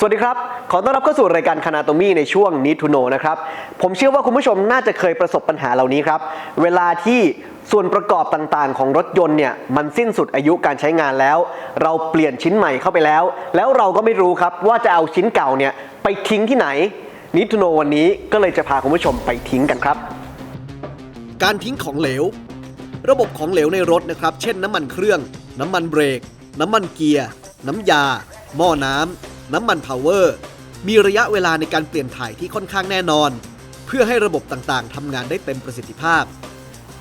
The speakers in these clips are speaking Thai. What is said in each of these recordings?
สวัสดีครับ ขอต้อนรับเข้าสู่รายการคานาโตมีในช่วงนิทูโนนะครับ ผมเชื่อว่าคุณผู้ชมน่าจะเคยประสบปัญหาเหล่านี้ครับ เวลาที่ส่วนประกอบต่างๆ ของรถยนต์เนี่ยมันสิ้นสุดอายุการใช้งานแล้ว เราเปลี่ยนชิ้นใหม่เข้าไปแล้ว แล้วเราก็ไม่รู้ครับว่าจะเอาชิ้นเก่าเนี่ยไปทิ้งที่ไหนนิทูโนวันนี้ก็เลยจะพาคุณผู้ชมไปทิ้งกันครับ การทิ้งของเหลว ระบบของเหลวในรถนะครับ เช่น น้ำมันเครื่อง น้ำมันเบรก น้ำมันเกียร์ น้ำยา หม้อน้ำ น้ำมันพาวเวอร์มีระยะเวลาในการเปลี่ยนถ่ายที่ค่อนข้างแน่นอน เพื่อให้ระบบต่างๆทำงานได้เต็มประสิทธิภาพ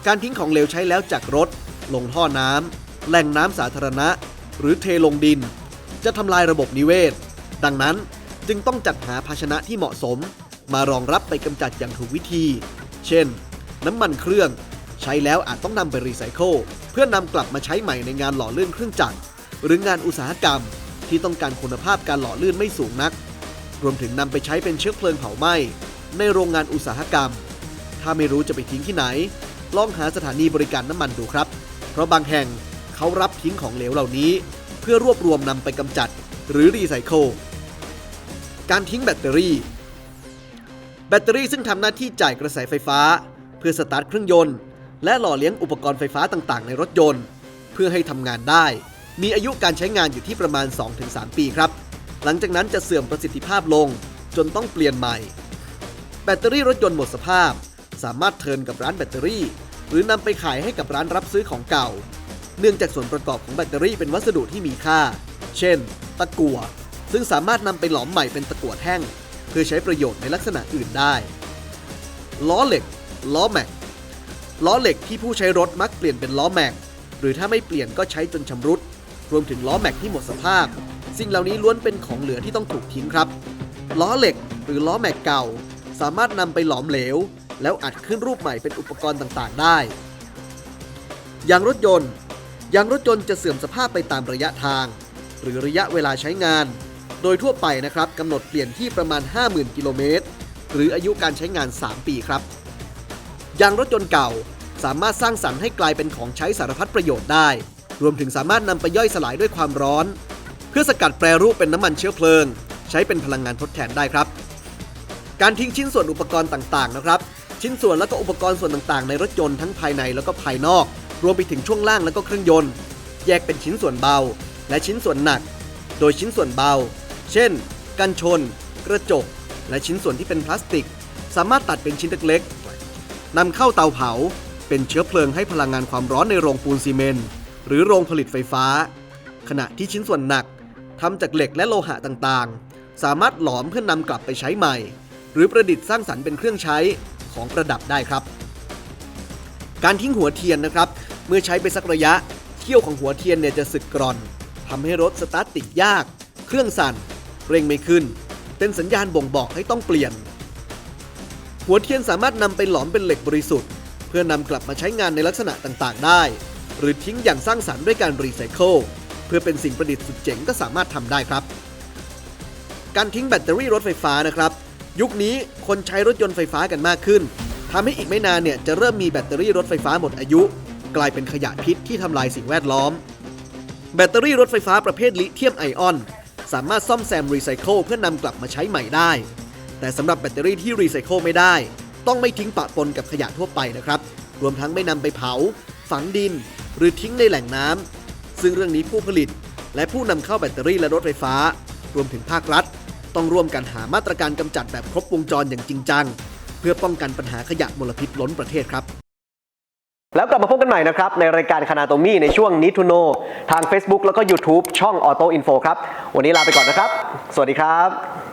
การทิ้งของเหลวใช้แล้วจากรถ ลงท่อน้ำแหล่งน้ำสาธารณะ หรือเทลงดิน จะทำลายระบบนิเวศ ดังนั้นจึงต้องจัดหาภาชนะที่เหมาะสม มารองรับไปกำจัดอย่างถูกวิธี เช่น น้ำมันเครื่อง ใช้แล้วอาจต้องนำไปรีไซเคิลเพื่อนำกลับมาใช้ใหม่ในงานหล่อเลื่อนเครื่องจักรหรืองานอุตสาหกรรม ที่ต้องการคุณภาพการหล่อลื่นไม่สูงนัก รวมถึงนำไปใช้เป็นเชื้อเพลิงเผาไหม้ในโรงงานอุตสาหกรรม ถ้าไม่รู้จะไปทิ้งที่ไหน ลองหาสถานีบริการน้ำมันดูครับ เพราะบางแห่งเขารับทิ้งของเหลวเหล่านี้ เพื่อรวบรวมนำไปกำจัด หรือรีไซเคิลการทิ้งแบตเตอรี่ แบตเตอรี่ซึ่งทำหน้าที่จ่ายกระแสไฟฟ้า เพื่อสตาร์ทเครื่องยนต์ และหล่อเลี้ยงอุปกรณ์ไฟฟ้าต่างๆ ในรถยนต์ เพื่อให้ทำงานได้ มีอายุการใช้งานอยู่ที่ประมาณ 2-3 ปีครับ หลังจากนั้นจะเสื่อมประสิทธิภาพลง จนต้องเปลี่ยนใหม่ แบตเตอรี่รถยนต์หมดสภาพ สามารถเทิร์นกับร้านแบตเตอรี่ หรือนำไปขายให้กับร้านรับซื้อของเก่า เนื่องจากส่วนประกอบของแบตเตอรี่เป็นวัสดุที่มีค่า เช่น ตะกั่ว ซึ่งสามารถนำไปหลอมใหม่เป็นตะกั่วแท่ง เพื่อใช้ประโยชน์ในลักษณะอื่นได้ ล้อเหล็ก ล้อแม็ก ล้อเหล็กที่ผู้ใช้รถมักเปลี่ยนเป็นล้อแม็ก หรือถ้าไม่เปลี่ยนก็ใช้จนชำรุด รวมถึงล้อแม็กที่หมดสภาพ สิ่งเหล่านี้ล้วนเป็นของเหลือที่ต้องถูกทิ้งครับ ล้อเหล็กหรือล้อแม็กเก่า สามารถนำไปหลอมเหลว แล้วอัดขึ้นรูปใหม่เป็นอุปกรณ์ต่างๆ ได้ยางรถยนต์ยางรถยนต์จะเสื่อมสภาพไปตามระยะทาง หรือระยะเวลาใช้งาน โดยทั่วไปนะครับกำหนดเปลี่ยนที่ประมาณ 50,000 กิโลเมตร หรืออายุการใช้งาน 3 ปีครับ ยางรถยนต์เก่าสามารถสร้างสรรค์ให้กลายเป็นของใช้สารพัดประโยชน์ได้ รวมถึงสามารถนำไปย่อยสลายด้วยความร้อน เพื่อสกัดแปรรูปเป็นน้ำมันเชื้อเพลิง ใช้เป็นพลังงานทดแทนได้ครับ การทิ้งชิ้นส่วนอุปกรณ์ต่างๆนะครับ ชิ้นส่วนและก็อุปกรณ์ส่วนต่างๆ ในรถยนต์ทั้งภายในแล้วก็ภายนอก รวมไปถึงช่วงล่างแล้วก็เครื่องยนต์ แยกเป็นชิ้นส่วนเบา และชิ้นส่วนหนัก โดยชิ้นส่วนเบา เช่น กันชน กระจก และชิ้นส่วนที่เป็นพลาสติก สามารถตัดเป็นชิ้นเล็กๆนำเข้าเตาเผา เป็นเชื้อเพลิงให้พลังงานความร้อนในโรงปูนซีเมนต์ หรือโรงผลิตไฟฟ้า ขณะที่ชิ้นส่วนหนักทำจากเหล็กและโลหะต่างๆ สามารถหลอมเพื่อนำกลับไปใช้ใหม่ หรือประดิษฐ์สร้างสรรค์เป็นเครื่องใช้ของประดับได้ครับ การทิ้งหัวเทียนนะครับ เมื่อใช้ไปสักระยะเขี้ยวของหัวเทียนเนี่ยจะสึกกร่อนทำให้รถสตาร์ทติดยาก เครื่องสั่น เร่งไม่ขึ้น เป็นสัญญาณบ่งบอกให้ต้องเปลี่ยน หัวเทียนสามารถนำไปหลอมเป็นเหล็กบริสุทธิ์ เพื่อนำกลับมาใช้งานในลักษณะต่างๆ ได้ หรือทิ้งอย่างสร้างสรรค์ด้วยการรีไซเคิลเพื่อเป็นสิ่งประดิษฐ์สุดเจ๋งก็สามารถทำได้ครับ การทิ้งแบตเตอรี่รถไฟฟ้านะครับ ยุคนี้คนใช้รถยนต์ไฟฟ้ากันมากขึ้นทำให้อีกไม่นานเนี่ยจะเริ่มมีแบตเตอรี่รถไฟฟ้าหมดอายุ กลายเป็นขยะพิษที่ทำลายสิ่งแวดล้อม แบตเตอรี่รถไฟฟ้าประเภทลิเธียมไอออน สามารถซ่อมแซมรีไซเคิลเพื่อนำกลับมาใช้ใหม่ได้ แต่สำหรับแบตเตอรี่ที่รีไซเคิลไม่ได้ ต้องไม่ทิ้งปะปนกับขยะทั่วไปนะครับ รวมทั้งไม่นำไปเผา ฝังดิน หรือทิ้งในแหล่งน้ำซึ่งเรื่องนี้ผู้ผลิต และผู้นำเข้าแบตเตอรี่และรถไฟฟ้า รวมถึงภาครัฐ ต้องร่วมกันหามาตรการกำจัดแบบครบวงจรอย่างจริงจัง เพื่อป้องกันปัญหาขยะมลพิษล้นประเทศครับแล้วกลับมาพบกันใหม่นะครับ ในรายการคณาโตมี่ในช่วงนิทูโน ทาง Facebook แล้วก็ YouTube ช่อง Auto Info ครับ วันนี้ลาไปก่อนนะครับ สวัสดีครับ